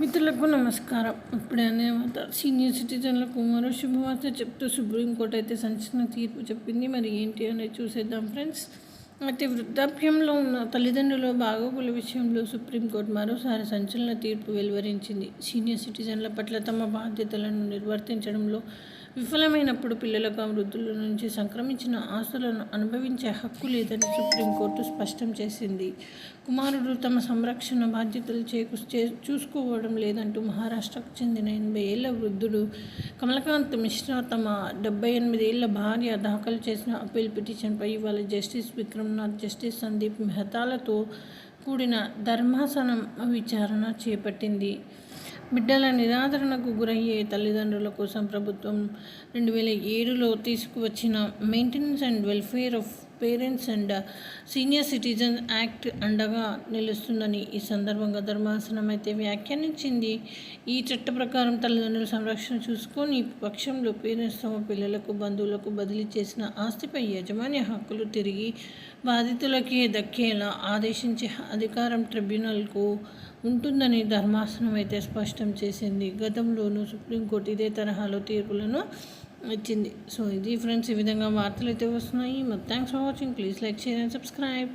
మిత్రులకు నమస్కారం. ఇప్పుడే అనేమాట సీనియర్ సిటిజన్లకు మరో శుభవార్త చెప్తూ సుప్రీంకోర్టు అయితే సంచలన తీర్పు చెప్పింది. మరి ఏంటి అనేది చూసేద్దాం ఫ్రెండ్స్. అయితే వృద్ధాప్యంలో ఉన్న తల్లిదండ్రుల బాగోగుల విషయంలో సుప్రీంకోర్టు మరోసారి సంచలన తీర్పు వెలువరించింది. సీనియర్ సిటిజన్ల పట్ల తమ బాధ్యతలను నిర్వర్తించడంలో విఫలమైనప్పుడు పిల్లలకు వృద్ధుల నుంచి సంక్రమించిన ఆస్తులను అనుభవించే హక్కు లేదని సుప్రీంకోర్టు స్పష్టం చేసింది. కుమారుడు తమ సంరక్షణ బాధ్యతలు చేకు చూసుకోవడం లేదంటూ మహారాష్ట్రకు చెందిన ఎనభై ఏళ్ళ వృద్ధుడు కమలకాంత్ మిశ్రా తమ డెబ్బై ఎనిమిది ఏళ్ళ భార్య దాఖలు చేసిన అప్పీల్ పిటిషన్పై ఇవాళ జస్టిస్ విక్రమ్నాథ్ జస్టిస్ సందీప్ మెహతాలతో కూడిన ధర్మాసనం విచారణ చేపట్టింది. బిడ్డల నిరాదరణకు గురయ్యే తల్లిదండ్రుల కోసం ప్రభుత్వం రెండు వేల ఏడులో తీసుకువచ్చిన maintenance and welfare of parents and senior citizen act అండగా నిలుస్తుందని ఈ సందర్భంగా ధర్మాసనం అయితే వ్యాఖ్యానించింది. ఈ చట్ట ప్రకారం తల్లిదండ్రుల సంరక్షణ చూసుకొని పక్షంలో పేరెంట్స్ తమ పిల్లలకు బంధువులకు బదిలీ చేసిన ఆస్తిపై యజమాని హక్కులు తిరిగి బాధితులకే దక్కేలా ఆదేశించే అధికారం ట్రిబ్యునల్కు ఉంటుందని ధర్మాసనం అయితే స్పష్టం చేసింది. గతంలోనూ సుప్రీంకోర్టు ఇదే తరహాలో తీర్పులను వచ్చింది. సో ఇది ఫ్రెండ్స్ ఈ విధంగా వార్తలు అయితే వస్తున్నాయి. మరి thanks for watching please like share and subscribe